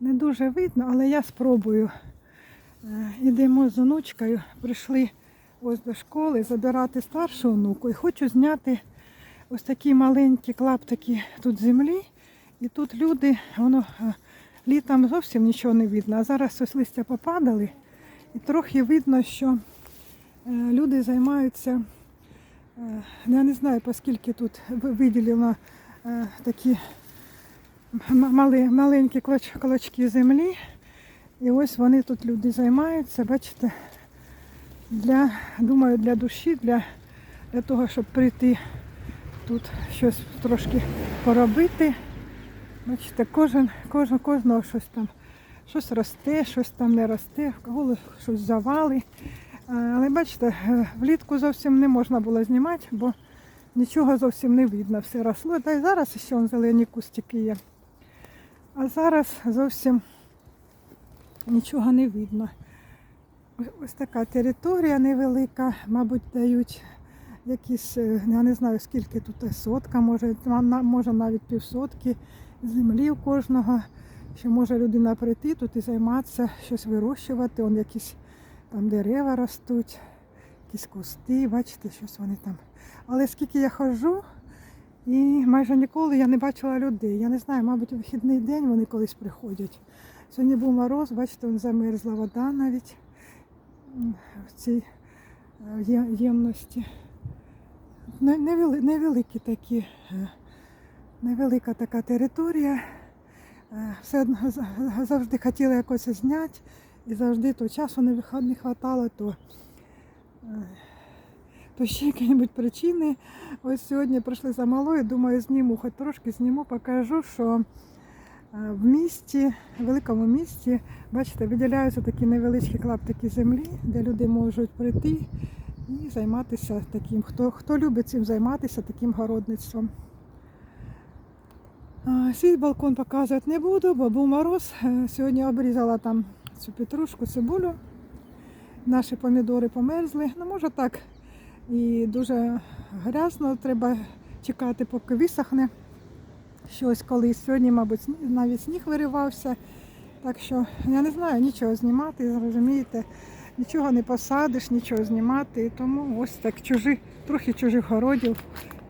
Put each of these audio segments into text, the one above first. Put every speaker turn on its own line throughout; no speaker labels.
Не дуже видно, але я спробую. Е, Ідемо з онучкою, прийшли ось до школи забирати старшу онуку і хочу зняти ось такі маленькі клаптики тут землі. І тут люди, воно е, літом зовсім нічого не видно, а зараз ось листя попадали, і трохи видно, що е, люди займаються, я не знаю, оскільки тут ви- виділено такі мали, маленькі клоч, клочки землі. І ось вони тут люди займаються, бачите, для, думаю, для душі, для, для того, щоб прийти тут щось трошки поробити. Бачите, кожен, кожен, кожного щось там, щось росте, щось там не росте, в кого щось завали. Але бачите, е, влітку зовсім не можна було знімати, бо нічого зовсім не видно, все росло. Та й зараз ще зелені кустики є. А зараз зовсім нічого не видно. Ось- така територія невелика, мабуть, дають якісь, е, я не знаю скільки тут сотка, може, може навіть півсотки землі у кожного, що може людина прийти тут і займатися, щось вирощувати, он якісь там дерева ростуть, якісь кусти, бачите, щось вони там. Але скільки я ходжу, і майже ніколи я не бачила людей. Я не знаю, мабуть, у вихідний день вони колись приходять. Сьогодні був мороз, бачите, вон замерзла вода навіть в цій е, ємності. Невеликі такі, е, невелика така територія. Е, Все завжди хотіла якось зняти, і завжди то часу не вистачало, то, то ще які-небудь причини. Ось сьогодні прийшли за малою, думаю, зніму, хоч трошки зніму, покажу, що е, в місті, в великому місті, бачите, виділяються такі невеличкі клаптики землі, де люди можуть прийти і займатися таким. Хто, хто любить цим займатися, таким городництвом. Свій балкон показувати не буду, бо був мороз. Е, Сьогодні обрізала там цю петрушку, цибулю. Наші помідори померзли. Ну, може так. І дуже грязно, треба чекати, поки висохне. Щось колись. Сьогодні, мабуть, навіть сніг виривався. Так що я не знаю нічого знімати, розумієте, нічого не посадиш, нічого знімати. Тому ось так чужі, трохи чужих городів,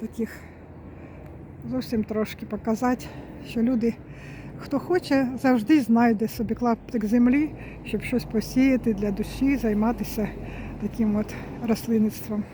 таких зовсім трошки показати, що люди, хто хоче, завжди знайде собі клаптик землі, щоб щось посіяти для душі, займатися таким от рослинництвом.